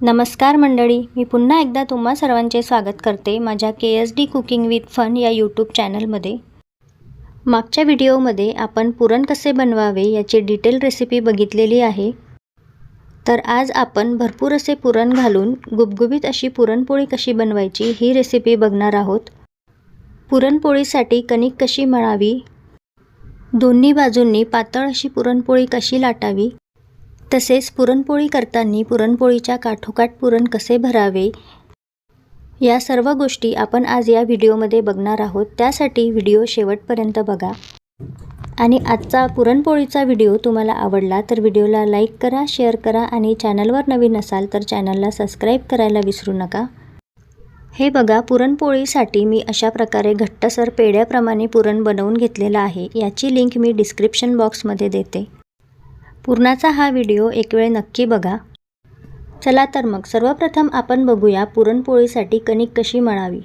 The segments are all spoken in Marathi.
नमस्कार मंडळी मी पुन्हा एकदा तुम्हा सर्वांचे स्वागत करते माझ्या K S D cooking with fun या यूट्यूब चॅनलमध्ये. मागच्या व्हिडिओमध्ये आपण पुरण कसे बनवावे याची डिटेल रेसिपी बघितलेली आहे. तर आज आपण भरपूर असे पुरण घालून गुबगुबीत अशी पुरणपोळी कशी बनवायची ही रेसिपी बघणार आहोत. पुरणपोळीसाठी कणिक कशी मळावी? दोन्ही बाजूंनी पातळ अशी पुरणपोळी कशी लाटावी? तसेच पुरणपोळी करताना पुरणपोळीच्या काठोकाठ पुरण कसे भरावे? या सर्व गोष्टी आपण आज या व्हिडिओमध्ये बघणार आहोत. त्यासाठी व्हिडिओ शेवटपर्यंत बघा. आणि आजचा पुरणपोळीचा व्हिडिओ तुम्हाला आवडला तर व्हिडिओला लाईक करा शेअर करा आणि चॅनलवर नवीन असाल तर चॅनलला सबस्क्राईब करायला विसरू नका. हे बघा पुरणपोळीसाठी मी अशा प्रकारे घट्टसर पेढ्याप्रमाणे पुरण बनवून घेतलेलं आहे. याची लिंक मी डिस्क्रिप्शन बॉक्समध्ये देते. पुरणाचा हा व्हिडिओ एक वेळ नक्की बघा. चला तर मग सर्वप्रथम आपण बघूया पुरणपोळीसाठी कणिक कशी मळावी.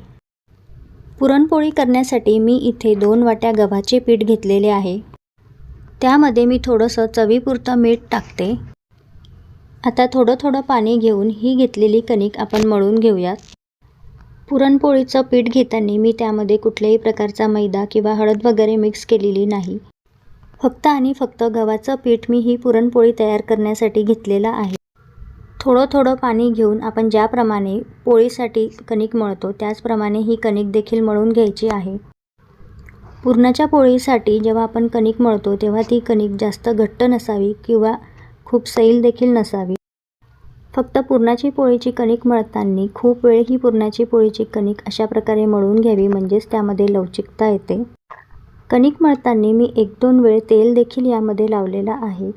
पुरणपोळी करण्यासाठी मी इथे दोन वाट्या गव्हाचे पीठ घेतलेले आहे. त्यामध्ये मी थोडंसं चवीपुरतं मीठ टाकते. आता थोडं थोडं पाणी घेऊन ही घेतलेली कणिक आपण मळून घेऊयात. पुरणपोळीचं पीठ घेताना मी त्यामध्ये कुठल्याही प्रकारचा मैदा किंवा हळद वगैरे मिक्स केलेली नाही. फक्त आणि फक्त गव्हाचं पीठ मी ही पुरणपोळी तयार करण्यासाठी घेतलेलं आहे. थोडं थोडं पाणी घेऊन आपण ज्याप्रमाणे पोळीसाठी कणिक मळतो त्याचप्रमाणे ही कणिक देखील मळून घ्यायची आहे. पुरणाच्या पोळीसाठी जेव्हा आपण कणिक मळतो तेव्हा ती कणिक जास्त घट्ट नसावी किंवा खूप सैल देखील नसावी. फक्त पुरणाची पोळीची कणिक मळताना खूप वेळ ही पुरणाची पोळीची कणिक अशा प्रकारे मळून घ्यावी म्हणजेच त्यामध्ये लवचिकता येते. कणिक मळताना मी एक दोन वेळ तेल देखील यामध्ये लावलेला आहे.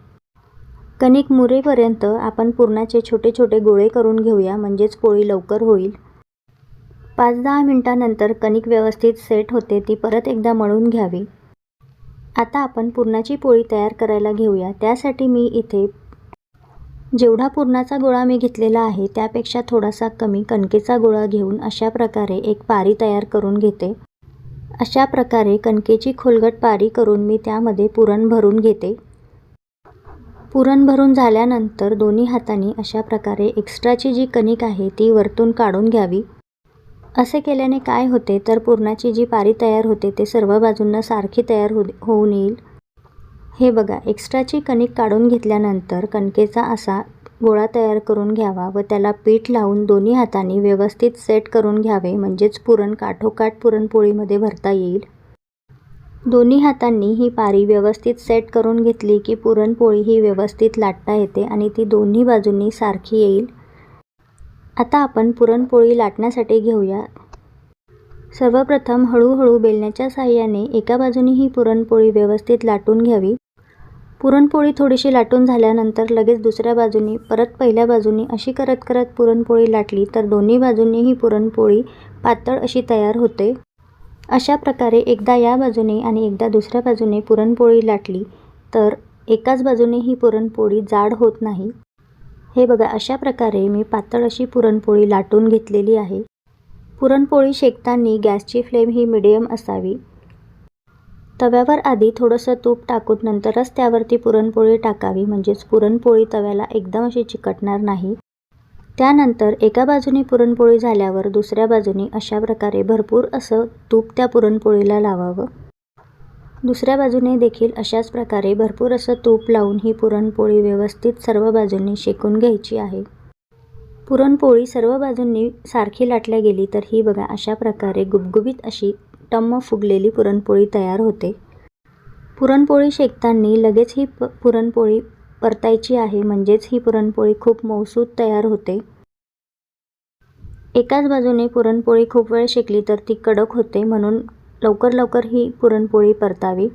कणिक मुरेपर्यंत आपण पुरणाचे छोटे छोटे गोळे करून घेऊया म्हणजेच पोळी लवकर होईल. पाच दहा मिनटानंतर कणिक व्यवस्थित सेट होते ती परत एकदा मळून घ्यावी. आता आपण पुरणाची पोळी तयार करायला घेऊया. त्यासाठी मी इथे जेवढा पुरणाचा गोळा मी घेतलेला आहे त्यापेक्षा थोडासा कमी कणकेचा गोळा घेऊन अशा प्रकारे एक पारी तयार करून घेते. अशा प्रकारे कणकेची खोलगट पारी करून मी त्यामध्ये पुरण भरून घेते. पुरण भरून झाल्यानंतर दोन्ही हातांनी अशा प्रकारे एक्स्ट्राची जी कणिक आहे ती वरतून काढून घ्यावी. असे केल्याने काय होते तर पुरणाची जी पारी तयार होते ते सर्व बाजूंना सारखी तयार हो होऊन येईल. हे बघा एक्स्ट्राची कणिक काढून घेतल्यानंतर कणकेचा असा गोळा तयार करून घ्यावा व त्याला पीठ लावून दोन्ही हातांनी व्यवस्थित सेट करून घ्यावे म्हणजेच पुरण काठोकाठ पुरणपोळीमध्ये भरता येईल. दोन्ही हातांनी ही पारी व्यवस्थित सेट करून घेतली की पुरणपोळी ही व्यवस्थित लाटता येते आणि ती दोन्ही बाजूंनी सारखी येईल. आता आपण पुरणपोळी लाटण्यासाठी घेऊया. सर्वप्रथम हळूहळू बेलण्याच्या साहाय्याने एका बाजूने ही पुरणपोळी व्यवस्थित लाटून घ्यावी. पुरणपोळी थोडीशी लाटून झाल्यानंतर लगेच दुसऱ्या बाजूनी परत पहिल्या बाजूनी अशी करत करत पुरणपोळी लाटली तर दोन्ही बाजूंनी ही पुरणपोळी पातळ अशी तयार होते. अशा प्रकारे एकदा या बाजूने आणि एकदा दुसऱ्या बाजूने पुरणपोळी लाटली तर एकाच बाजूने ही पुरणपोळी जाड होत नाही. हे बघा अशा प्रकारे मी पातळ अशी पुरणपोळी लाटून घेतलेली आहे. पुरणपोळी शेकताना गॅसची फ्लेम ही मिडियम असावी. तव्यावर आधी थोडंसं तूप टाकून नंतरच त्यावरती पुरणपोळी टाकावी. म्हणजेच पुरणपोळी तव्याला एकदम अशी चिकटणार नाही. त्यानंतर एका बाजूने पुरणपोळी झाल्यावर दुसऱ्या बाजूने अशा प्रकारे भरपूर असं तूप त्या पुरणपोळीला लावावं. दुसऱ्या बाजूने देखील अशाच प्रकारे भरपूर असं तूप लावून ही पुरणपोळी व्यवस्थित सर्व बाजूंनी शेकून घ्यायची आहे. पुरणपोळी सर्व बाजूंनी सारखी लाटल्या गेली तर ही बघा अशा प्रकारे गुबगुबीत अशी टम्म फुगलेली पुरणपोळी तयार होते. पुरणपोळी शेकताना लगेच ही प पुरणपोळी परतायची आहे. म्हणजेच ही पुरणपोळी खूप मौसूद तयार होते. एकाच बाजूने पुरणपोळी खूप वेळ शेकली तर ती कडक होते. म्हणून लवकर लवकर ही पुरणपोळी परतावी.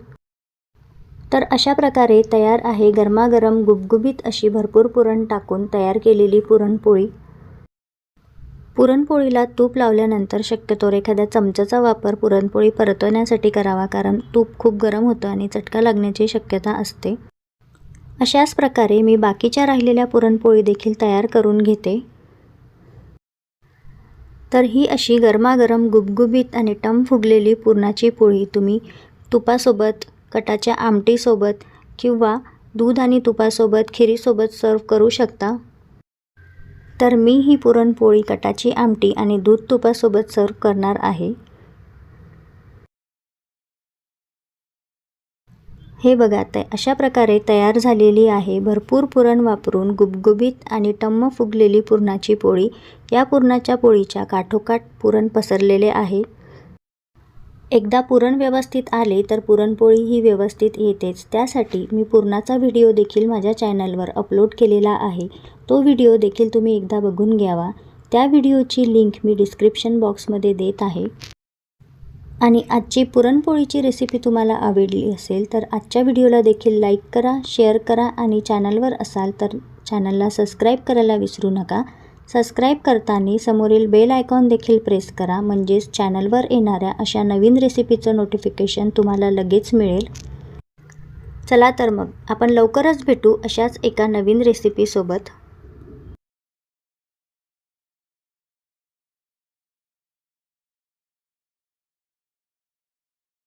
तर अशा प्रकारे तयार आहे गरमागरम गुबगुबीत अशी भरपूर पुरण टाकून तयार केलेली पुरणपोळी. पुरणपोळीला तूप लावल्यानंतर शक्यतोवर एखाद्या चमच्याचा वापर पुरणपोळी परतवण्यासाठी करावा कारण तूप खूप गरम होतं आणि चटका लागण्याची शक्यता असते. अशाच प्रकारे मी बाकीच्या राहिलेल्या पुरणपोळी देखील तयार करून घेते. तर ही अशी गरमागरम गुबगुबीत आणि टम फुगलेली पुरणाची पोळी तुम्ही तुपासोबत कटाच्या आमटीसोबत किंवा दूध आणि तुपासोबत खिरीसोबत सर्व करू शकता. तर मी ही पुरणपोळी कटाची आमटी आणि दूध तुपासोबत सर्व करणार आहे. हे बघा ते अशा प्रकारे तयार झालेली आहे. भरपूर पुरण वापरून गुबगुबीत आणि टम्म फुगलेली पुरणाची पोळी या पुरणाच्या पोळीच्या काठोकाठ पुरण पसरलेले आहे. एकदा पुरण व्यवस्थित आले तर पुरणपोळी ही व्यवस्थित येतेच. त्यासाठी मी पुरणाचा व्हिडिओ देखील माझ्या चॅनलवर अपलोड केलेला आहे. तो व्हिडिओ देखील तुम्ही एकदा बघून घ्यावा. त्या व्हिडिओची लिंक मी डिस्क्रिप्शन बॉक्समध्ये देत आहे. आणि आजची पुरणपोळीची रेसिपी तुम्हाला आवडली असेल तर आजच्या व्हिडिओला देखील लाईक करा शेअर करा आणि चॅनलवर असाल तर चॅनलला सबस्क्राईब करायला विसरू नका. सबस्क्राईब करताना समोरील बेल आयकॉन देखील प्रेस करा. म्हणजेच चॅनलवर येणाऱ्या अशा नवीन रेसिपीचं नोटिफिकेशन तुम्हाला लगेच मिळेल. चला तर मग आपण लवकरच भेटू अशाच एका नवीन रेसिपीसोबत